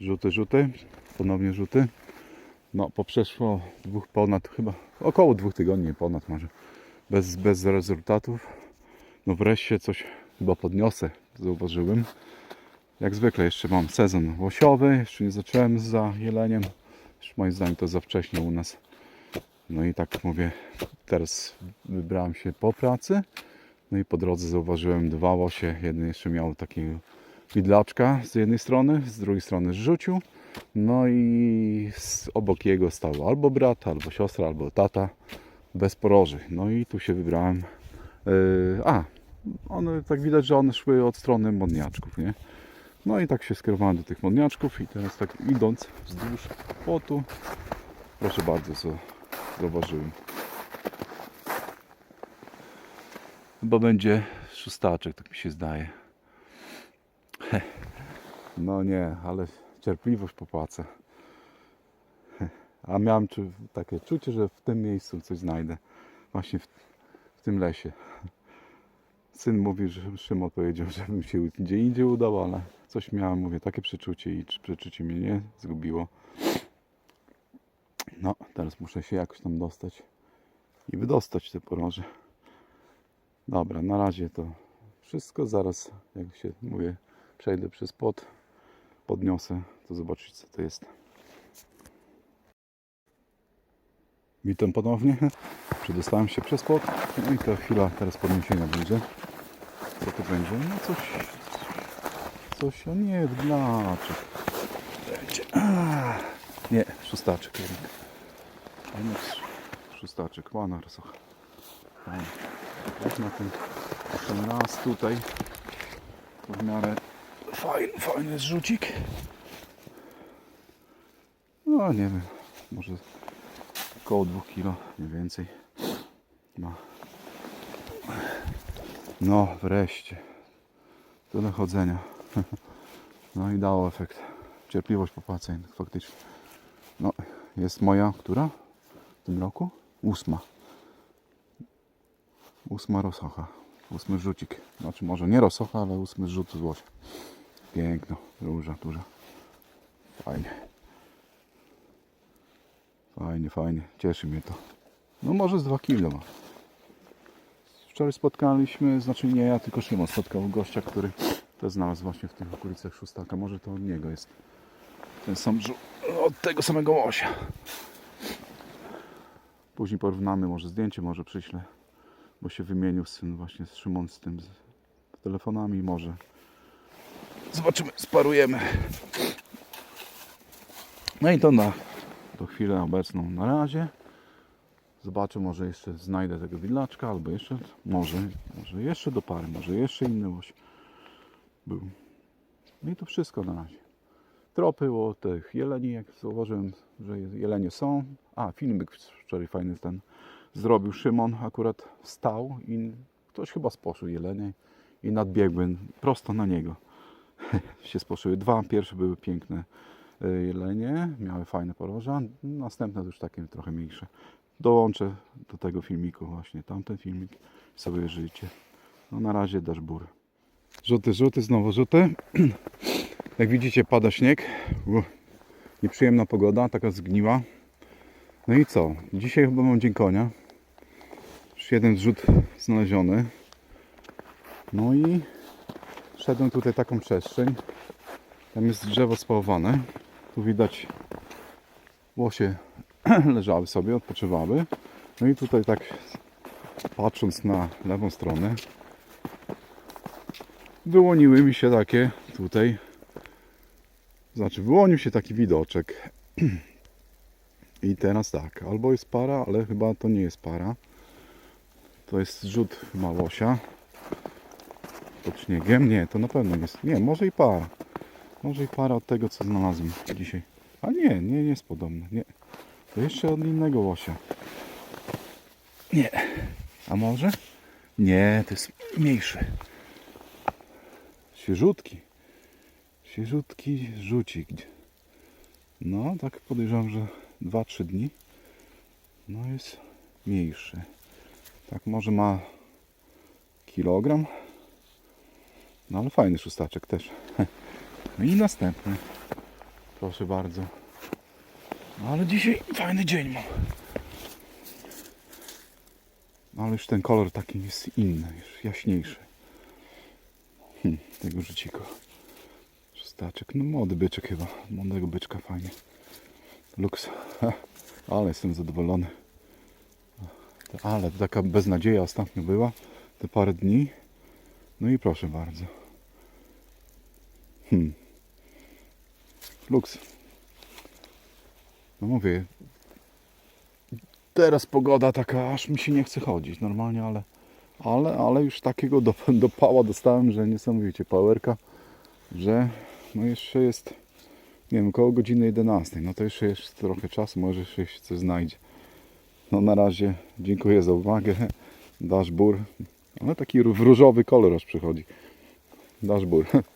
Rzuty, rzuty, ponownie rzuty. No, po przeszło dwóch ponad, chyba około dwóch tygodni, ponad może, bez, bez rezultatów. No wreszcie coś chyba podniosę, zauważyłem. Jak zwykle jeszcze mam sezon łosiowy, jeszcze nie zacząłem za jeleniem. Moim zdaniem to za wcześnie u nas. No i tak mówię, teraz wybrałem się po pracy. No i po drodze zauważyłem dwa łosie. Jeden jeszcze miał takiego widlaczka z jednej strony, z drugiej strony rzucił. No i obok jego stał albo brat, albo siostra, albo tata bez poroży. No i tu się wybrałem. Yy, a, one tak widać, że one szły od strony modniaczków, nie? No i tak się skierowałem do tych modniaczków i teraz tak idąc wzdłuż płotu, proszę bardzo, co zauważyłem. Chyba będzie szóstaczek, tak mi się zdaje. No nie, ale cierpliwość popłacę. A miałem czu- takie czucie, że w tym miejscu coś znajdę. Właśnie w, w tym lesie. Syn mówi, że Szymon powiedział, żebym się gdzie indziej udał, ale coś miałem, mówię, takie przeczucie i czy przeczucie mnie nie zgubiło. No, teraz muszę się jakoś tam dostać i wydostać te poroże. Dobra, na razie to wszystko. Zaraz, jak się mówię, przejdę przez płot, podniosę, to zobaczyć co to jest. Witam ponownie. Przedostałem się przez płot. No i to chwila teraz podniesienia będzie. Co to będzie? No coś... Coś, o nie, wglaczek. Będzie. A, nie, szóstaczek jednak. Jednak szóstaczek, ładna rosocha. Fajnie. Jak na ten raz tutaj to w miarę fajny, fajny jest rzucik. No nie wiem, może około 2 kg, mniej więcej ma. No wreszcie. Tyle chodzenia. No i dało efekt. Cierpliwość popłaceń faktycznie. No jest moja, która w tym roku? Ósma. Ósma rosocha. Ósmy rzucik. Znaczy może nie rosocha, ale ósmy rzut z łosia. Piękno. Duża, duża. Fajnie. Fajnie, fajnie. Cieszy mnie to. No może z 2 kilo. Wczoraj spotkaliśmy, znaczy nie ja, tylko Szymon spotkał gościa, który to znalazł właśnie w tych okolicach szóstaka. Może to od niego jest ten sam żu- od tego samego łosia. Później porównamy, może zdjęcie, może przyślę, bo się wymienił syn właśnie z Szymon z tym z telefonami, może zobaczymy, sparujemy. No i to na tą chwilę obecną na razie. Zobaczę, może jeszcze znajdę tego widlaczka, albo jeszcze, może, może jeszcze do pary, może jeszcze inny łoś był. No i to wszystko na razie. Tropy o tych jeleni, jak zauważyłem, że jelenie są. A, filmik wczoraj fajny ten zrobił Szymon, akurat stał i ktoś chyba sposzył jelenie i nadbiegłem prosto na niego. się sposzyły dwa, pierwsze były piękne y, jelenie, miały fajne poroża, następne już takie trochę mniejsze. Dołączę do tego filmiku właśnie tamten filmik sobie żyjcie. No na razie dashbur. Rzuty, rzuty, znowu rzuty. Jak widzicie pada śnieg. Uff, Nieprzyjemna pogoda, taka zgniła. No i co? Dzisiaj chyba mam dzień konia. Już jeden zrzut znaleziony. No i szedłem tutaj taką przestrzeń. Tam jest drzewo spałowane. Tu widać łosie leżały sobie, odpoczywały. No i tutaj tak patrząc na lewą stronę wyłoniły mi się takie tutaj znaczy wyłonił się taki widoczek i teraz tak, albo jest para, ale chyba to nie jest para to jest rzut chyba łosia pod śniegiem, nie, to na pewno jest, nie, może i para może i para od tego co znalazłem dzisiaj a nie, nie, nie jest podobne, nie to jeszcze od innego łosia nie, a może? nie, to jest mniejszy Świeżutki. Świeżutki rzucik. No, tak podejrzewam, że 2-3 dni. No jest mniejszy. Tak może ma kilogram. No ale fajny szóstaczek też. No i następny. Proszę bardzo. No ale dzisiaj fajny dzień mam. No ale już ten kolor taki jest inny, już jaśniejszy. Hm, tego życika. Szóstaczek, no młody byczek chyba. Młodego byczka fajnie. Luks. Ale jestem zadowolony. Ale taka beznadzieja ostatnio była. Te parę dni. No i proszę bardzo. Hmm. Luks. No mówię. Teraz pogoda taka, aż mi się nie chce chodzić normalnie, ale ale, ale już takiego do, do dostałem, że niesamowicie powerka, że no jeszcze jest nie wiem, około godziny 11. No to jeszcze jest trochę czasu, może jeszcze coś znajdzie. No na razie dziękuję za uwagę. Dashbur, ale taki w różowy kolor aż przychodzi. Dashbur.